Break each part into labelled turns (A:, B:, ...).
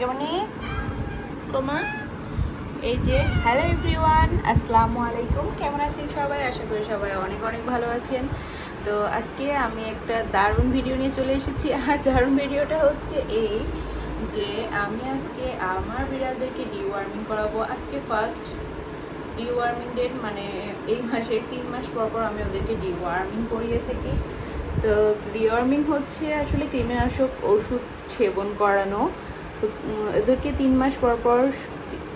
A: যেমন তোমা এই যে হ্যালো এভরিওয়ান আসসালামু আলাইকুম। কেমন আছেন সবাই? আশা করি সবাই অনেক অনেক ভালো আছেন। তো আজকে আমি একটা দারুণ ভিডিও নিয়ে চলে এসেছি। আর দারুণ ভিডিওটা হচ্ছে এই যে, আমি আজকে আমার বিড়ালদেরকে ডিওয়ার্মিং করাবো। আজকে ফার্স্ট ডিওয়ার্মিং ডেট মানে এই মাসের তিন মাস পর পর আমি ওদেরকে ডিওয়ার্মিং করিয়ে থাকি। তো ডিওয়ার্মিং হচ্ছে আসলে কৃমিনাশক ওষুধ সেবন করানো। তো এদেরকে তিন মাস পর পর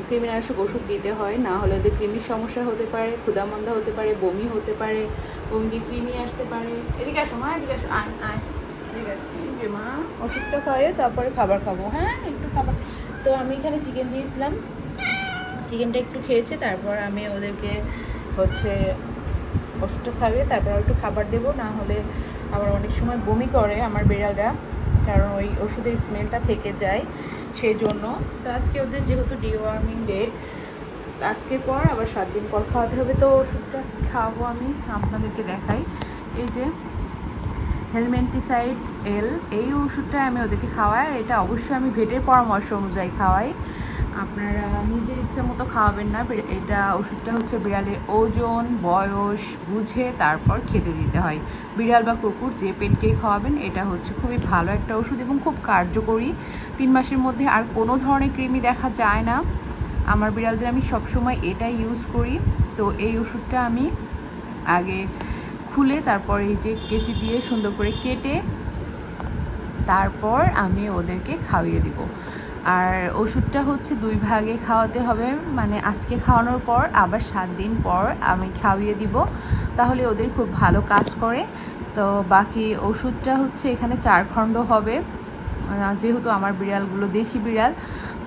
A: কৃমিনাশক ওষুধ দিতে হয়। না হলে ওদের কৃমির সমস্যা হতে পারে ক্ষুদামন্দা হতে পারে, বমি হতে পারে, বমি, কৃমি আসতে পারে। এদিকে আসো মা, এদিকে আসো। আয় আয়। মা, ওষুধটা খাইয়ে তারপরে খাবার খাব। হ্যাঁ একটু খাবার। তো আমি এখানে চিকেন দিয়েছিলাম। চিকেনটা একটু খেয়েছে, তারপর আমি ওদেরকে হচ্ছে ওষুধটা খাইয়ে, তারপর একটু খাবার দেবো। না হলে আবার অনেক সময় বমি করে আমার বিড়ালরা, কারণ ওই ওষুধের স্মেলটা থেকে যায়। সেই জন্য তো আজকে ওদের যেহেতু ডিওয়ার্মিং ডেট আজকের পর আবার সাত দিন পর খাওয়াতে হবে। তো ওষুধটা খাওয়াবো আমি, আপনাদেরকে দেখাই। এই যে হেলমেন্টিসাইড এল এই ওষুধটা আমি ওদেরকে খাওয়াই। এটা অবশ্যই আমি ভেটের পরামর্শ অনুযায়ী খাওয়াই। আপনারা নিজের ইচ্ছা মতো খাওয়াবেন না। এটা ওষুধটা হচ্ছে বিড়ালের ওজন, বয়স, বুঝে তারপর খেতে দিতে হয়। বিড়াল বা কুকুর যে পেটকেই খাওয়াবেন, এটা হচ্ছে খুবই ভালো একটা ওষুধ এবং খুব কার্যকরী। তিন মাসের মধ্যে আর কোনো ধরনের কৃমি দেখা যায় না। আমার বিড়ালদের আমি সবসময় এটাই ইউজ করি। তো এই ওষুধটা আমি আগে খুলে তারপর এই যে কেসি দিয়ে সুন্দর করে কেটে তারপর আমি ওদেরকে খাওয়িয়ে দিব। আর ওষুধটা হচ্ছে দুই ভাগে খাওয়াতে হবে। মানে আজকে খাওয়ানোর পর, আবার সাত দিন পর আমি খাইয়ে দিব। তাহলে ওদের খুব ভালো কাজ করে। তো বাকি ওষুধটা হচ্ছে এখানে চার খণ্ড হবে। যেহেতু আমার বিড়ালগুলো দেশি বিড়াল,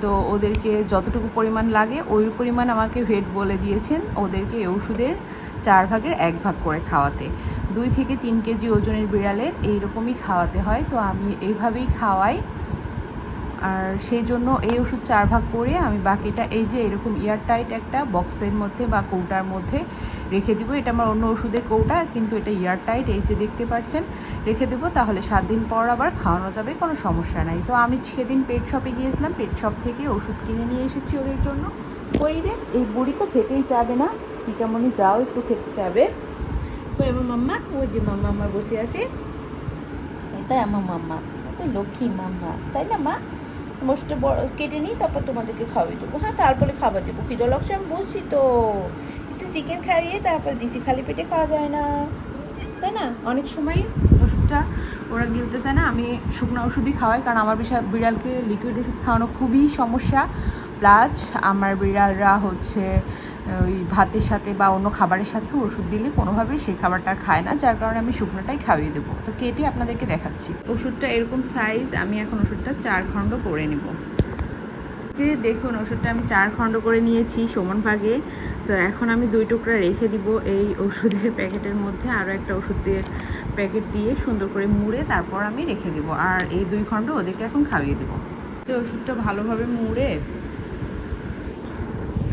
A: তো ওদেরকে যতটুকু পরিমাণ লাগে, ওই পরিমাণ আমাকে ভেট বলে দিয়েছেন ওদেরকে ওষুধের চার ভাগের এক ভাগ করে খাওয়াতে। দুই থেকে তিন কেজি ওজনের বিড়ালের এইরকমই খাওয়াতে হয়। তো আমি এইভাবেই খাওয়াই। আর সেই জন্য এই ওষুধ চার ভাগ করে আমি বাকিটা এই যে এরকম এয়ারটাইট একটা বক্সের মধ্যে বা কৌটার মধ্যে রেখে দিব। এটা আমার অন্য ওষুধের কৌটা, কিন্তু এটা এয়ারটাইট এই যে দেখতে পাচ্ছেন, রেখে দেবো। তাহলে সাত দিন পর আবার খাওয়ানো যাবে, কোনো সমস্যা নাই। তো আমি সেদিন পেট শপে গিয়েছিলাম পেট শপ থেকে ওষুধ কিনে নিয়ে এসেছি ওদের জন্য। ওই রে? এই বুড়ি তো খেতেই চাবে না। পিকামনি যাও একটু খেতে চাবে। ওই আমার মাম্মা? ওই যে মাম্মা আমার বসে আছে। এটাই আমার মাম্মা। লক্ষ্মী মাম্মা। তাই না মা? মোষটা বড় কেটে নিই তারপর তোমাদেরকে খাওয়াই দেবো। হ্যাঁ তারপরে খাবার দেবো। খিদে লাগছে, আমি বসছি তো। একটু চিকেন খাইয়ে তারপর দিছি খালি পেটে খাওয়া যায় না। তাই না? অনেক সময় ওষুধটা ওরা গিলতে চায় না, আমি শুকনো ওষুধই খাওয়াই, কারণ আমার বিশাল বিড়ালকে লিকুইড ওষুধ খাওয়ানো খুবই সমস্যা। প্লাস আমার বিড়ালরা হচ্ছে ওই ভাতের সাথে বা অন্য খাবারের সাথে ওষুধ দিলে কোনোভাবেই সেই খাবারটা খায় না, যার কারণে আমি শুকনোটাই খাইয়ে দেবো। তো কেটে আপনাদেরকে দেখাচ্ছি। ওষুধটা এরকম সাইজ আমি এখন ওষুধটা চার খণ্ড করে নেব। যে দেখুন, ওষুধটা আমি চার খণ্ড করে নিয়েছি সমান ভাগে। তো এখন আমি দুই টুকরা রেখে দিব এই ওষুধের প্যাকেটের মধ্যে। আরও একটা ওষুধের প্যাকেট দিয়ে সুন্দর করে মুড়ে তারপর আমি রেখে দেবো। আর এই দুই খণ্ড ওদেরকে এখন খাইয়ে দেবো। তো ওষুধটা ভালোভাবে মুড়ে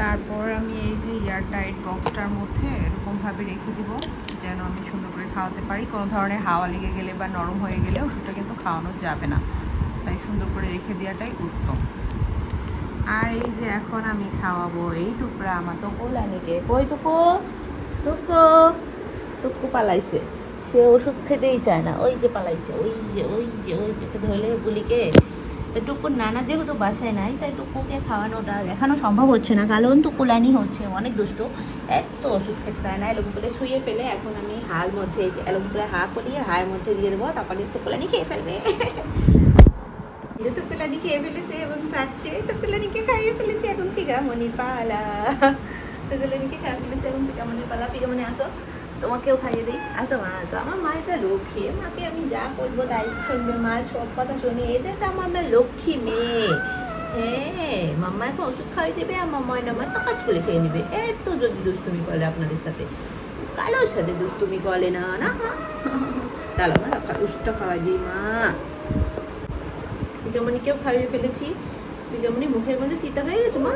A: তারপর আমি এই যে এয়ারটাইট বক্সটার মধ্যে এরকমভাবে রেখে দিব, যেন আমি সুন্দর করে খাওয়াতে পারি। কোনো ধরনের হাওয়া লেগে গেলে বা নরম হয়ে গেলে ওষুধটা কিন্তু খাওয়ানো যাবে না। তাই সুন্দর করে রেখে দেওয়াটাই উত্তম। আর এই যে এখন আমি খাওয়াবো এই টুকরা আমার তো কোলানিকে কই টুকু? টুকু। টুকু পালাইছে। সে ওষুধ খেতেই চায় না। ওই যে পালাইছে, ওই যে ওই যে ওই যে ধরলে বুলিকে তো টুকুর নানা যেহেতু বাসায় নাই, তাই টুকুকে খাওয়ানোটা দেখানো সম্ভব হচ্ছে না। কারণ টুকুলানি হচ্ছে, অনেক দুষ্ট। এত ওষুধ খেতে চায় না এরকম করে শুয়ে ফেলে এখন আমি হার মধ্যে করে হা করিয়ে হায়ের মধ্যে দিয়ে দেবো, তারপরে টুকুলানি খেয়ে ফেলবে। তো কুলানি খেয়ে ফেলেছে এবং চাচ্ছে তো কুলানিকে খাইয়ে ফেলেছে এখন পিগামনির পালা। তো কুলানিকে খাইয়ে ফেলেছে এবং পিগামনির পালা। পিগামনি, আসো। তোমাকেও খাইয়ে দিই। আসো মা আসো আমার মা এটা লক্ষ্মী, মাকে আমি যা করব তাই শুনবে মা, সব কথা শুনে। এটা তো আমার মা লক্ষ্মী মেয়ে। হ্যাঁ মাম্মা এখন ওষুধ দেবে আর মাম্মা না তো কাজ করে খেয়ে নেবে। এত যদি দুষ্টুমি করে আপনাদের সাথে। কারোর সাথে দুষ্টুমি করে না না তাহলে মা খাওয়াই দিই, মা। খাইয়ে ফেলেছি? মুখের মধ্যে তিতা হয়ে গেছে, মা?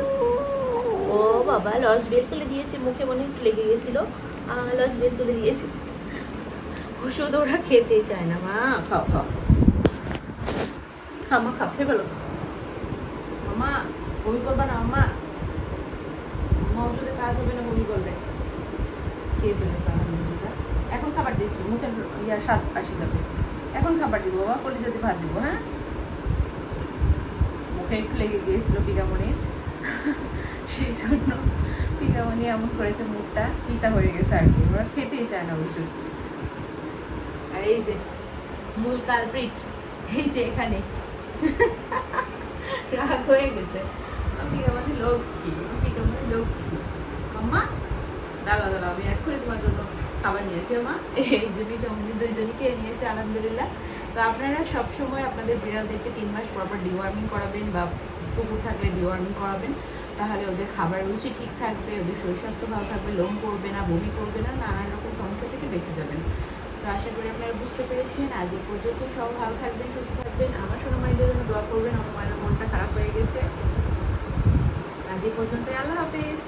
A: ও বাবা লস বের করে দিয়েছে, মুখে মনে একটু লেগে গেছিল। লস বের করে দিয়েছে। ওষুধ ওরা খেতে চায় না, মা। খাও খাও। খাও মা খাও খেয়ে ফেলো। আম্মা বমি করবে না আম্মা আম্মা ওষুধে কাজ হবে না, বমি করবে। খেয়ে ফেলেছে আলহামদুলিল্লাহ এখন খাবার দিচ্ছি মুখের ইয়া স্বাদ আসি যাবে। এখন খাবার দিব, বাবা, কলিজাতে ভাত দিব হ্যাঁ? মুখে একটু লেগে গিয়েছিল পিরামণির সেই জন্য পিরামণি এমন করেছে, মুখটা পিতা হয়ে গেছে আর কি। খেতেই চায় না ওষুধ। আর এই যে, মূল কালপ্রিট এই যে এখানে। রাগ হয়ে গেছে। আমি আমাদের লক্ষ্মী, আমি আমাদের লক্ষ্মী। আম্মা দাঁড়া দাঁড়া আমি এক্ষুনি তোমার জন্য খাবার নিয়েছি মা এই যে বিকামনি দুইজনকে নিয়েছে, আলহামদুলিল্লাহ। তো আপনারা সবসময় আপনাদের বিড়ালদেরকে তিন মাস পর পর ডিওয়ার্মিং করাবেন বা কুকুর থাকলে ডিওয়ার্মিং করাবেন। তাহলে ওদের খাবার রুচি ঠিক থাকবে, ওদের শরীর স্বাস্থ্য ভালো থাকবে, লোম পড়বে না, বমি করবে না, নানান রকম সমস্যা থেকে বেঁচে যাবেন। তো আশা করি আপনারা বুঝতে পেরেছেন। আজ এ পর্যন্ত সব ভালো থাকবেন, সুস্থ থাকবেন। আমার সোনা মাইন্ডের জন্য দোয়া করবেন, আমার মনটা খারাপ হয়ে গেছে। আজ এই পর্যন্ত আল্লাহ হাফেজ।